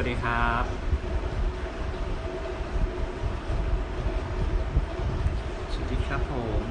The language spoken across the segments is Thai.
สวัสดีครับสวัสดีครับผม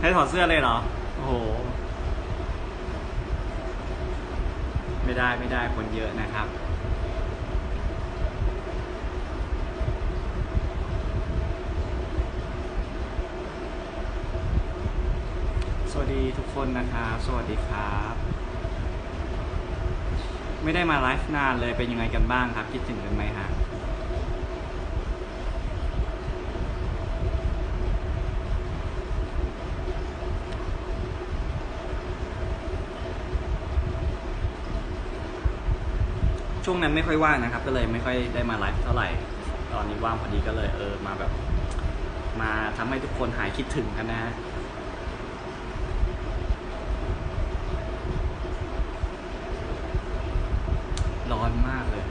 ให้ถอดเสื้อเลยเหรอ โอ้โห ไม่ได้ไม่ได้คนเยอะนะครับ สวัส ดีทุกคนนะครับ สวัสดีครับ ไม่ได้มาไลฟ์นานเลยเป็นยังไงกันบ้างครับ คิดถึงกันไหมฮะช่วงนั้นไม่ค่อยว่างนะครับ ก็เลยไม่ค่อยได้มาไลฟ์เท่าไหร่ ตอนนี้ว่างพอดีก็เลยเออมาแบบ มาทำให้ทุกคนหายคิดถึงกันนะฮะ ร้อนมากเลย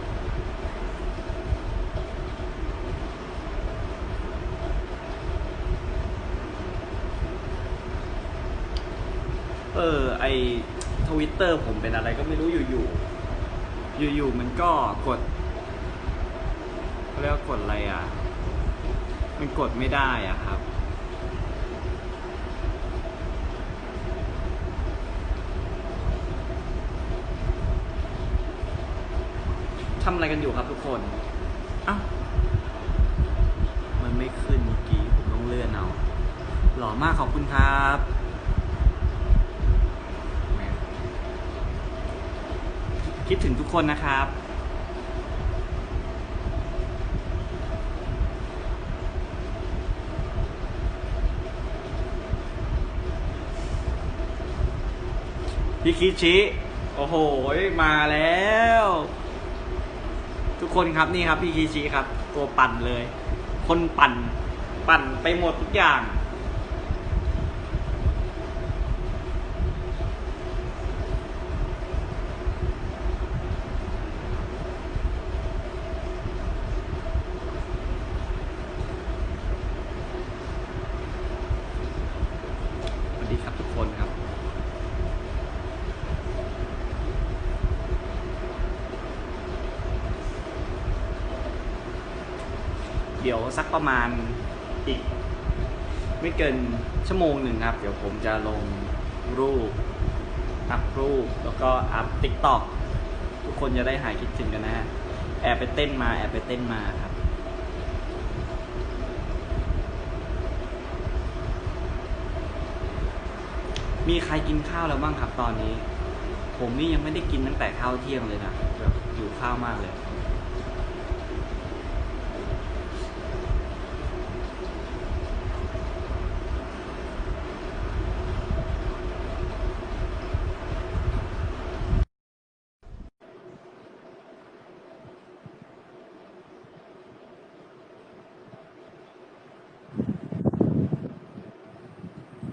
เออ ไอทวิตเตอร์ผมเป็นอะไรก็ไม่รู้อยู่ๆ อยู่ๆ มันก็กดเขาเรียกว่ากดอะไรอะ มันกดไม่ได้อะครับ ทำอะไรกันอยู่ครับทุกคนเอ้ามันไม่ขึ้นเมื่อกี้ผมต้องเลื่อนเอาหล่อมากขอบคุณครับแหมคิดถึงทุกคนนะครับ พี่คิชิ โอ้โห มาแล้ว ทุกคนครับนี่ครับพี่คีชีครับ ตัวปั่นเลย คนปั่น ปั่นไปหมดทุกอย่าง สวัสดีครับทุกคนครับ เดี๋ยว สักประมาณอีก ไม่เกินชั่วโมงหนึ่งครับ เดี๋ยวผมจะลงรูป อัพรูป แล้วก็อัพติ๊กต็อกทุกคนจะได้หายคิดถึงกันนะฮะ แอบไปเต้นมาแอบไปเต้นมาครับมีใครกินข้าวแล้วบ้างครับตอนนี้ ผมนี่ยังไม่ได้กินตั้งแต่ข้าวเที่ยงเลยนะแบบหิวข้าวมากเลย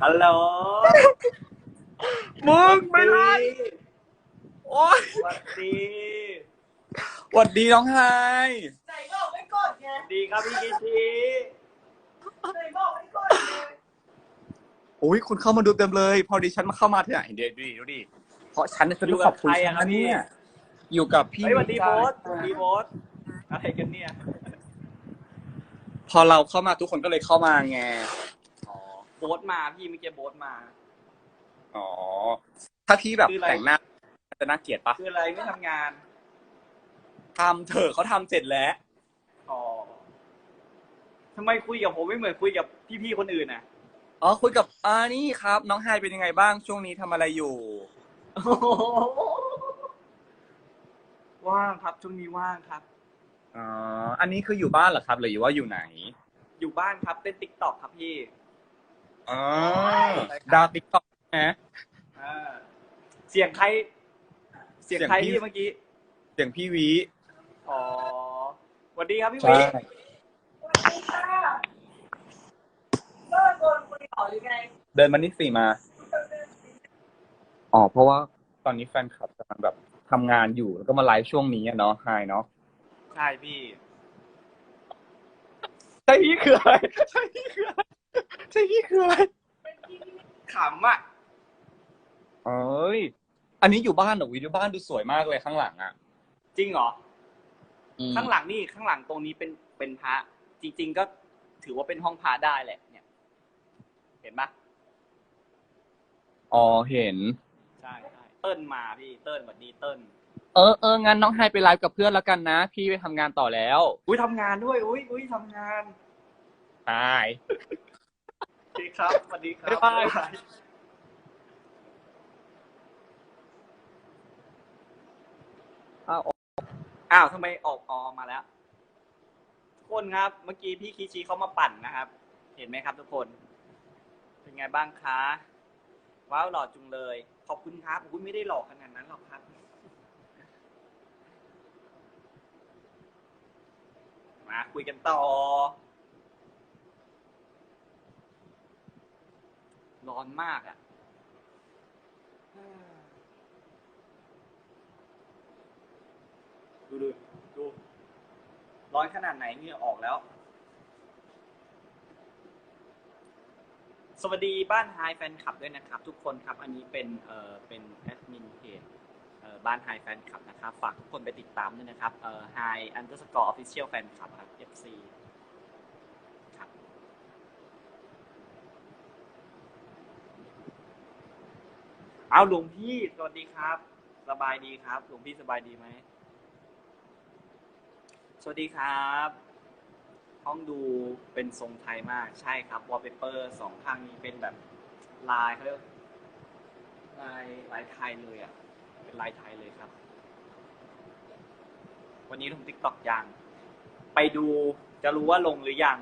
ฮัลโหลมึงไม่ได้โอ๊ยสวัสดี หวัดดีน้องไฮไหนบอกไม่กดไงดีครับพี่กิชิไหนบอกไม่กดไงโอ้ยคุณเข้ามาดูเต็มเลย พอดีฉันมาเข้ามาที่ไหนเดี๋ยวดูดิดูดิเพราะฉันจะดูขอบคุณฉันนะเนี่ยอยู่กับพี่เฮ้ยสวัสดีโบสสวัสดีโบสอะไรกันเนี่ย พอเราเข้ามาทุกคนก็เลยเข้ามาไงอ๋อโบสมาพี่เมื่อกี้โบสมา อ๋อ ถ้าพี่แบบคืออะไร แต่งหน้าจะน่าเกลียดปะคืออะไรไม่ทำงานทำเถอะเขาทำเสร็จแล้ว อ๋อทำไมคุยกับผมไม่เหมือนคุยกับพี่ๆคนอื่นอะ อ๋อคุยกับอ่านี่ครับ น้องไฮเป็นยังไงบ้างช่วงนี้ทำอะไรอยู่ โอ้โหว่างครับช่วงนี้ว่างครับ อ๋อ อันนี้คืออยู่บ้านเหรอครับหรือว่าอยู่ไหน อยู่บ้านครับเต้นติ๊กต็อกครับพี่ อ๋อดาวติ๊กต็อกนะอ่าเสียงใคร เสียงใครเสียงพี่พี่เมื่อกี้ เสียงพี่วีอ๋อสวัสดีครับพี่ใช่วิสวัสดีค่ะก็โดนคุยต่อหรือไงเดินมานี่สี่มา อ๋อ เพราะว่าตอนนี้แฟนคลับกำลังแบบทำงานอยู่แล้วก็มาไลฟ์ช่วงนี้อะเนาะไฮเนาะใช่พี่ใช่พี่คืออะไรใช่พี่คืออะไร ใช่พี่คืออะไรขำอะเอ้ย อันนี้อยู่บ้านเหรอวิดีบ้านดูสวยมากเลยข้างหลังอะ จริงเหรอ อืมข้างหลังนี่ข้างหลังตรงนี้เป็นเป็นพระจริง ๆ ก็ถือว่าเป็นห้องพระได้แหละ เนี่ย เห็นปะอ๋อเห็น ใช่ใช่เติ้ลมาพี่เติ้ลสวัสดีเติ้ลเออเอองั้นน้องไฮไปไลฟ์กับเพื่อนแล้วกันนะ พี่ไปทำงานต่อแล้วอุ้ยทำงานด้วยอุ้ยอุ้ยทำงานใช่สวัส ดีครับสวัสดีครับบ๊ายบายบ๊ายบายอ้าวอ้าวทำไมออกออมาแล้ว ทุกคนครับ เมื่อกี้พี่คีชีเขามาปั่นนะครับ เห็นไหมครับทุกคน เป็นไงบ้างคะ ว้าวหล่อจุงเลย ขอบคุณครับอุ้ยไม่ได้หล่อขนาดนั้นหรอกครับ มาคุยกันต่อ ร้อนมากอะ่ะดูดูดู ร้อนขนาดไหนเงื่อออกแล้ว สวัสดีบ้านไฮแฟนคลับด้วยนะครับ ทุกคนครับ อันนี้เป็นเอ่อเป็นแอดมินเพจเอ่อบ้านไฮแฟนคลับนะครับ ฝากทุกคนไปติดตามด้วยนะครับเอ่อ Hi underscore official fan club ครับครับ เอาวหลวงพี่สวัสดีครับ สบายดีครับ หลวงพี่สบายดีไหมสวัสดีครับ ห้องดูเป็นทรงไทยมาก ใช่ครับวอลเปเปอร์สองข้างนี้เป็นแบบลายเขาเรียกลายลายไทยเลยอะ เป็นลายไทยเลยครับ วันนี้ลงติ๊กต็อกยัง ไปดูจะรู้ว่าลงหรือยัง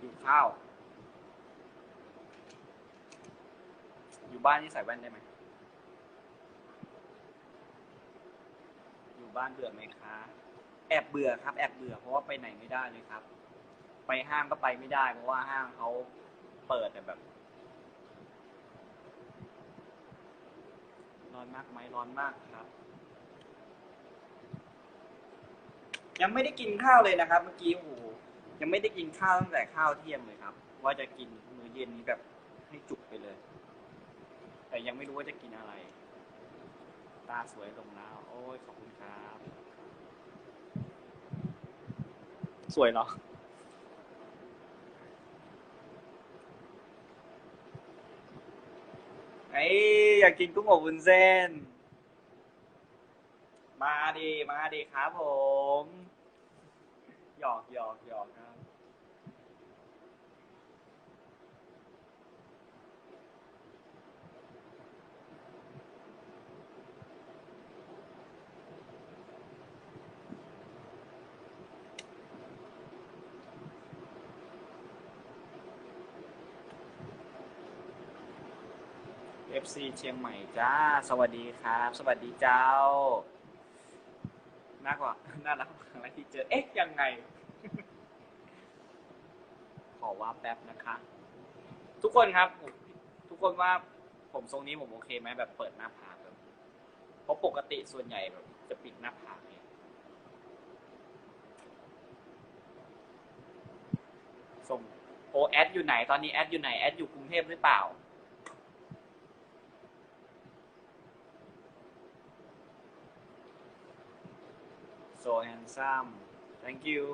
อยู่ข้าว อยู่บ้านนี่ใส่แว่นได้ไหม อยู่บ้านเบื่อไหมคะ แอบเบื่อครับ แอบเบื่อเพราะว่าไปไหนไม่ได้เลยครับ ไปห้างก็ไปไม่ได้ เพราะว่าห้างเขาเปิดแต่แบบ ร้อนมากไหมร้อนมากครับ ยังไม่ได้กินข้าวเลยนะครับ เมื่อกี้โอ้โหยังไม่ได้กินข้าวตั้งแต่ข้าวเที่ยงเลยครับ ว่าจะกินมื้อเย็นนี้แบบให้จุกไปเลย แต่ยังไม่รู้ว่าจะกินอะไร ตาสวยลงแล้ว โอ้ยขอบคุณครับ สวยเหรอ ไอ้ยอยากกินกุ้งอบวุ้นเส้น มาดิมาดิครับผม หยอกหยอกหยอกครับ FC เชียงใหม่จ้า สวัสดีครับ สวัสดีเจ้า น่ากว่าน่ารักครั้งแรกที่เจอ เอ๊ะ ยังไง ขอว่าแป๊บนะคะ ทุกคนครับ ทุกคนว่าผมทรงนี้ผมโอเคไหมแบบเปิดหน้าผากแบบเพราะปกติส่วนใหญ่แบบจะปิดหน้าผากเนี่ยส่งโอแอดอยู่ไหน ตอนนี้แอดอยู่ไหน แอดอยู่กรุงเทพหรือเปล่า so handsome thank you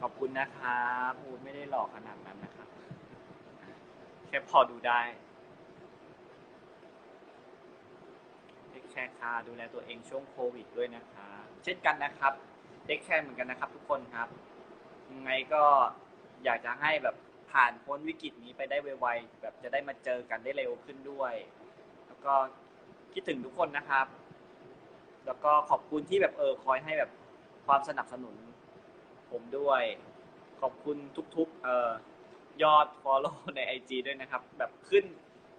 ขอบคุณนะครับพูดไม่ได้หลอกขนาดนั้นนะครับ แค่พอดูได้เทคแคร์ค่ะดูแลตัวเองช่วงโควิดด้วยนะคะเช่นกันนะครับเทคแคร์เหมือนกันนะครับ ทุกคนครับยังไงก็อยากจะให้แบบ ผ่านพ้นวิกฤตนี้ไปได้ไวๆแบบจะได้มาเจอกันได้เร็วขึ้นด้วย แล้วก็คิดถึงทุกคนนะครับ แล้วก็ขอบคุณที่แบบเออคอยให้แบบความสนับสนุน ผมด้วย ขอบคุณทุกๆเอ่อยอด follow ใน IG ด้วยนะครับ แบบขึ้น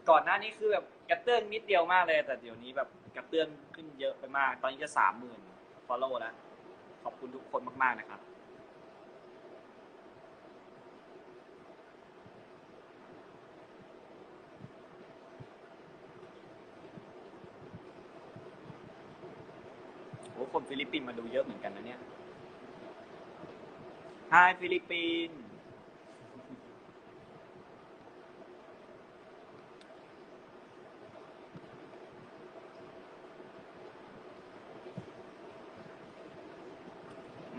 ก่อนหน้านี้คือแบบกระเตื้องนิดเดียวมากเลย แต่เดี๋ยวนี้แบบกระเตื้องขึ้นเยอะไปมาก ตอนนี้จะสามหมื่น follow แล้ว ขอบคุณทุกคนมากๆนะครับ อ้คนฟิลิปปินส์มาดูเยอะเหมือนกันนะเนี่ยฮายฟิลิปปินส์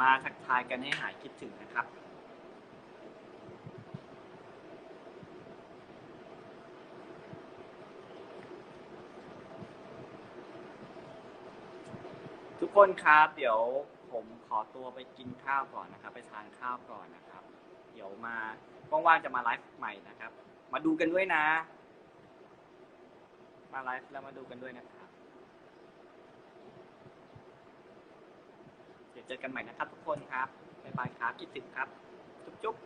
มาทักทายกันให้หายคิดถึงนะครับ คนครับเดี๋ยวผมขอตัวไปกินข้าวก่อนนะครับ ไปทานข้าวก่อนนะครับ เดี๋ยวมาว่างๆจะมาไลฟ์ใหม่นะครับ มาดูกันด้วยนะ มาไลฟ์แล้วมาดูกันด้วยนะครับเดี๋ยวเจอกันใหม่นะครับทุกคนครับบ๊ายบายครับคิดถึงครับ จุ๊บ